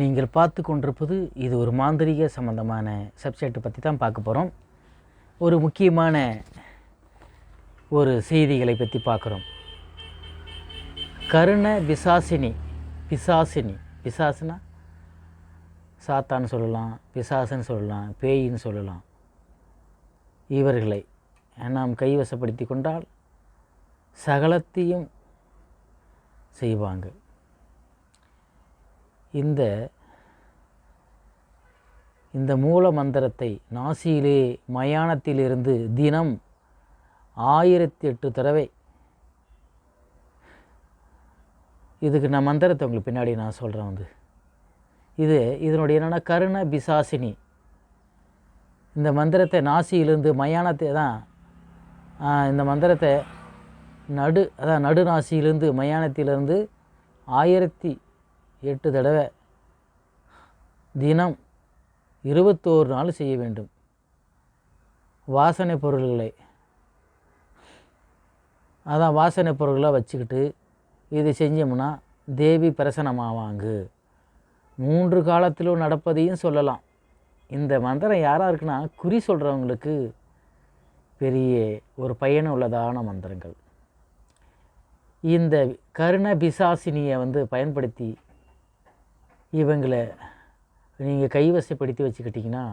நீங்கள் பார்த்து கொண்டிருப்பது இது ஒரு மாந்திரிக சம்பந்தமான சப்ஜெக்ட் பற்றி தான் பார்க்க போகிறோம் ஒரு முக்கியமான ஒரு செய்திகளை பற்றி பார்க்குறோம். கருண விசாசினி பிசாசினி பிசாசுனா சாத்தான்னு சொல்லலாம் பிசாசுன்னு சொல்லலாம் பேயின்னு சொல்லலாம். இவர்களை நாம் கைவசப்படுத்தி கொண்டால் சகலத்தையும் செய்வாங்க. இந்த இந்த மூல மந்திரத்தை நாசியிலே மயானத்திலிருந்து தினம் ஆயிரத்தி எட்டு தடவை. இதுக்கு நான் மந்திரத்தை உங்களுக்கு பின்னாடி நான் சொல்கிறேன் வந்து. இது இதனுடைய என்னென்னா கருண பிசாசினி. இந்த மந்திரத்தை நாசியிலிருந்து மயானத்தை தான் இந்த மந்திரத்தை நடு அதான் நடு நாசியிலிருந்து மயானத்திலிருந்து ஆயிரத்தி எட்டு தடவை. தினம் இருபத்தோரு நாள் செய்ய வேண்டும். வாசனை பொருள்களை. அதான் வாசனை பொருள்களை வச்சுக்கிட்டு இது செஞ்சோம்னா தேவி பிரசனமாவாங்க மூன்று காலத்திலும் நடப்பதையும் சொல்லலாம். இந்த மந்திரம் யாராக இருக்குன்னா குறி சொல்கிறவங்களுக்கு பெரிய ஒரு பயனுள்ளதான மந்திரங்கள். இந்த கருண பிசாசினியை வந்து பயன்படுத்தி இவங்களை நீங்கள் கைவசப்படுத்தி வச்சுக்கிட்டிங்கன்னா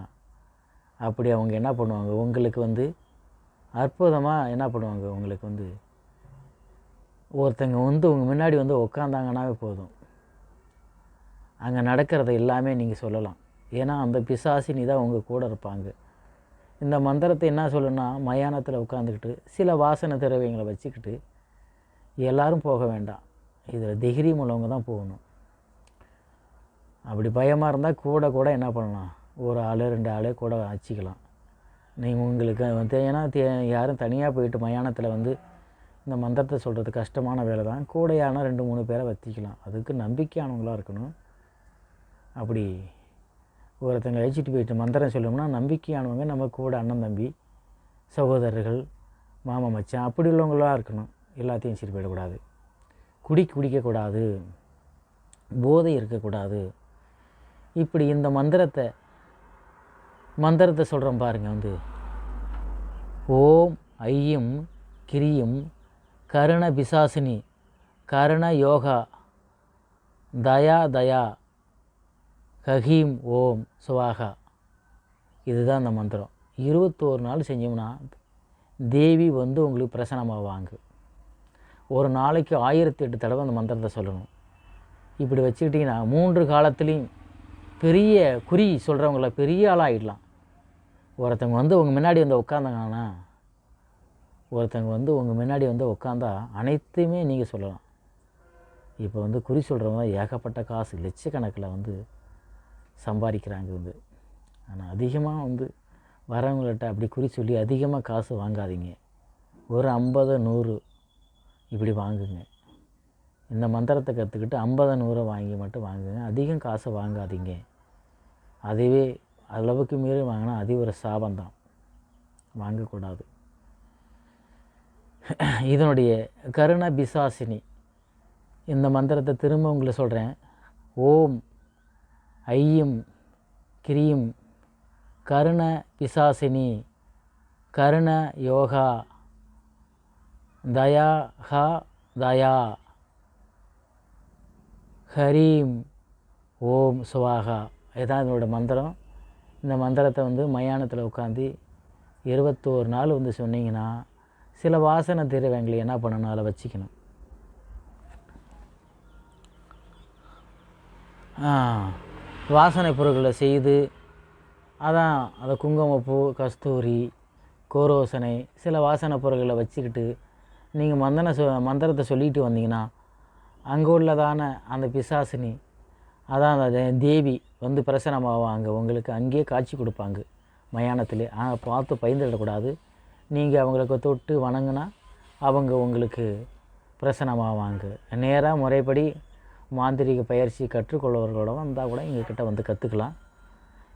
அப்படி அவங்க என்ன பண்ணுவாங்க? உங்களுக்கு வந்து அற்புதமாக என்ன பண்ணுவாங்க? உங்களுக்கு வந்து ஒருத்தங்க வந்து உங்கள் முன்னாடி வந்து உக்காந்தாங்கன்னாவே போதும். அங்கே நடக்கிறத எல்லாமே நீங்கள் சொல்லலாம். ஏன்னா அந்த பிசாசினி தான் உங்கள் கூட இருப்பாங்க. இந்த மந்திரத்தை என்ன சொல்லுன்னா மயானத்தில் உட்காந்துக்கிட்டு சில வாசனை திரவியங்களை வச்சுக்கிட்டு எல்லோரும் போக வேண்டாம். இதில் திகிரி உள்ளவங்க தான் போகணும். அப்படி பயமாக இருந்தால் கூட கூட என்ன பண்ணலாம்? ஒரு ஆள் ரெண்டு ஆள் கூட வச்சுக்கலாம் நீங்கள் உங்களுக்கு வந்து ஏன்னா தே- யாரும் தனியாக போயிட்டு மயானத்தில் வந்து இந்த மந்திரத்தை சொல்கிறது கஷ்டமான வேலை தான். கூட கூடையான ரெண்டு மூணு பேரை வத்திக்கலாம். அதுக்கு நம்பிக்கையானவங்களாக இருக்கணும். அப்படி ஒருத்தங்க அழைச்சிட்டு போயிட்டு மந்திரம் சொல்லணும்னா நம்பிக்கையானவங்க நம்ம கூட அண்ணன் தம்பி சகோதரர்கள் மாமா மச்சான் அப்படி உள்ளவங்களாக இருக்கணும். எல்லாத்தையும் சரி போயிடக்கூடாது குடி குடிக்கக்கூடாது. போதை இருக்கக்கூடாது. இப்படி இந்த மந்திரத்தை மந்திரத்தை சொல்கிறோம் பாருங்கள் வந்து. ஓம் ஐயும் கிரியும் கருண பிசாசினி கருண யோகா தயா தயா கஹீம் ஓம் சுவாகா. இதுதான் அந்த மந்திரம். இருபத்தோரு நாள் செஞ்சோம்னா தேவி வந்து உங்களுக்கு பிரசனமாவாங்க ஒரு நாளைக்கு ஆயிரத்தி எட்டு தடவை அந்த மந்திரத்தை சொல்லணும். இப்படி வச்சுக்கிட்டிங்கன்னா மூன்று காலத்துலேயும் பெரிய குறி சொல்கிறவங்கள பெரிய ஆளாகிடலாம் ஒருத்தவங்க வந்து உங்கள் முன்னாடி வந்து உட்காந்தாங்கன்னா ஒருத்தவங்க வந்து உங்கள் முன்னாடி வந்து உட்காந்தா அனைத்தையுமே நீங்கள் சொல்லலாம். இப்போ வந்து குறி சொல்கிறவங்க ஏகப்பட்ட காசு லட்சக்கணக்கில் வந்து சம்பாதிக்கிறாங்க வந்து. ஆனால் அதிகமாக வந்து வரவங்கள்ட்ட அப்படி குறி சொல்லி அதிகமாக காசு வாங்காதீங்க. ஒரு ஐம்பது நூறு இப்படி வாங்குங்க. இந்த மந்திரத்தை கற்றுக்கிட்டு ஐம்பது நூறை வாங்கி மட்டும் வாங்குங்க. அதிகம் காசை வாங்காதீங்க. அதுவே அளவுக்கு மீறி வாங்கினா அது ஒரு சாபந்தான் வாங்கக்கூடாது. இதனுடைய கருண பிசாசினி இந்த மந்திரத்தை திரும்ப உங்களை சொல்கிறேன் ஓம் ஐயும் கிரியும் கருண பிசாசினி கருண யோகா தயா ஹா தயா ஹரீம் ஓம் சுவாகா. இதுதான் இதனோட மந்திரம். இந்த மந்திரத்தை வந்து மயானத்தில் உட்காந்து இருபத்தோரு நாள் வந்து சொன்னீங்கன்னா சில வாசனை திரவங்களை என்ன பண்ணணும்? அதில் வச்சுக்கணும். வாசனை பொருட்களை செய்து அதான் அந்த குங்குமப்பூ கஸ்தூரி கோரோசனை சில வாசனை பொருட்களை வச்சுக்கிட்டு நீங்கள் மந்தன சொ மந்திரத்தை சொல்லிட்டு வந்தீங்கன்னா அங்கே உள்ளதான அந்த பிசாசினி அதான் அந்த தேவி வந்து பிரசனமாவாங்க உங்களுக்கு அங்கேயே காட்சி கொடுப்பாங்க. மயானத்தில். ஆனால் பார்த்து பயந்துடக்கூடாது நீங்கள் அவங்களுக்கு தொட்டு வணங்கினா அவங்க உங்களுக்கு பிரசனமாவாங்க நேராக முறைப்படி மாந்திரீக பயிற்சி கற்றுக்கொள்வர்களோட வந்தால் கூட எங்ககிட்ட வந்து கற்றுக்கலாம்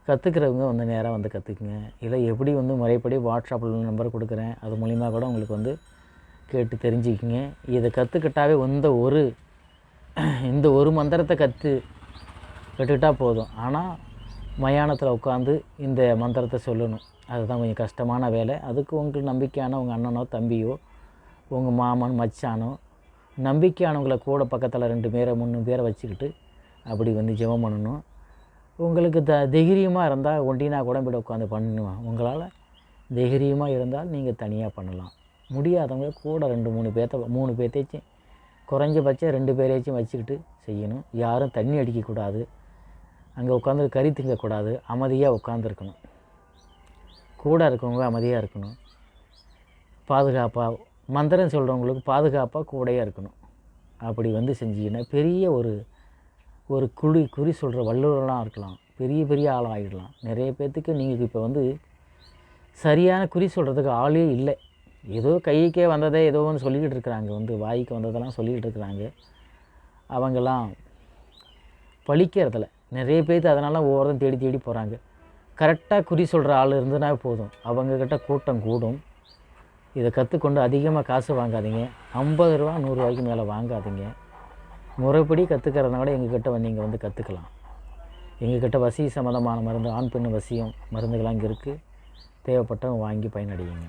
கற்றுக்கிறவங்க வந்து நேராக வந்து கற்றுக்குங்க இல்லை எப்படி வந்து முறைப்படி வாட்ஸ்அப்பில் நம்பர் கொடுக்குறேன் அது மூலிமா கூட உங்களுக்கு வந்து கேட்டு தெரிஞ்சுக்கிங்க. இதை கற்றுக்கிட்டாவே இந்த ஒரு இந்த ஒரு மந்திரத்தை கற்று கற்றுக்கிட்டால் போதும். ஆனால் மயானத்தில் உட்காந்து இந்த மந்திரத்தை சொல்லணும். அதுதான் கொஞ்சம் கஷ்டமான வேலை. அதுக்கு உங்களுக்கு நம்பிக்கையான உங்கள் அண்ணனோ தம்பியோ உங்கள் மாமன் மச்சானோ நம்பிக்கையானவங்களை கூட பக்கத்தில் ரெண்டு பேரை மூணு பேரை வச்சுக்கிட்டு அப்படி வந்து ஜெபம் பண்ணணும். உங்களுக்கு த தைரியமாக இருந்தால் ஒண்டினா கூட போய்ட்டு உட்காந்து பண்ணுவேன் உங்களால் தைரியமாக இருந்தால் நீங்கள் தனியாக பண்ணலாம். முடியாதவங்க கூட ரெண்டு மூணு பேர்த்த மூணு பேர்த்தையும் குறைஞ்சபட்சம் ரெண்டு பேரையாச்சும் வச்சுக்கிட்டு செய்யணும். யாரும் தண்ணி அடிக்கக்கூடாது. அங்கே உட்காந்து கறி திங்கக்கூடாது அமைதியாக உட்காந்துருக்கணும் கூட இருக்கவங்க அமைதியாக இருக்கணும். பாதுகாப்பாக மந்திரம் சொல்கிறவங்களுக்கு பாதுகாப்பாக கூடையாக இருக்கணும். அப்படி வந்து செஞ்சீங்கன்னா பெரிய ஒரு ஒரு குறி குறி சொல்கிற வல்லுவரெலாம் இருக்கலாம். பெரிய பெரிய ஆளாக ஆகிடலாம் நிறைய பேர்த்துக்கு நீங்கள் இப்போ வந்து சரியான குறி சொல்கிறதுக்கு ஆளே இல்லை. ஏதோ கைக்கே வந்ததே ஏதோ ஒன்று சொல்லிக்கிட்டு இருக்கிறாங்க. வந்து வாய்க்கு வந்ததெல்லாம் சொல்லிக்கிட்டு இருக்கிறாங்க. அவங்கெல்லாம் பழிக்கிறதில்ல. நிறைய பேர்த்து அதனால் ஒவ்வொருத்தரும் தேடி தேடி போகிறாங்க கரெக்டாக குறி சொல்கிற ஆள் இருந்ததுனா போதும். அவங்கக்கிட்ட கூட்டம் கூடும். இதை கற்றுக்கொண்டு அதிகமாக காசு வாங்காதீங்க. ஐம்பது ரூபா நூறுரூவாய்க்கு மேலே வாங்காதீங்க. முறைப்படி கற்றுக்கிறதுனா கூட எங்ககிட்ட நீங்கள் வந்து கற்றுக்கலாம் எங்ககிட்ட வசி சம்மந்தமான மருந்து ஆண் பெண் வசியம் மருந்துகள்லாம் இங்கே இருக்குது தேவைப்பட்டவங்க வாங்கி பயனடையுங்க.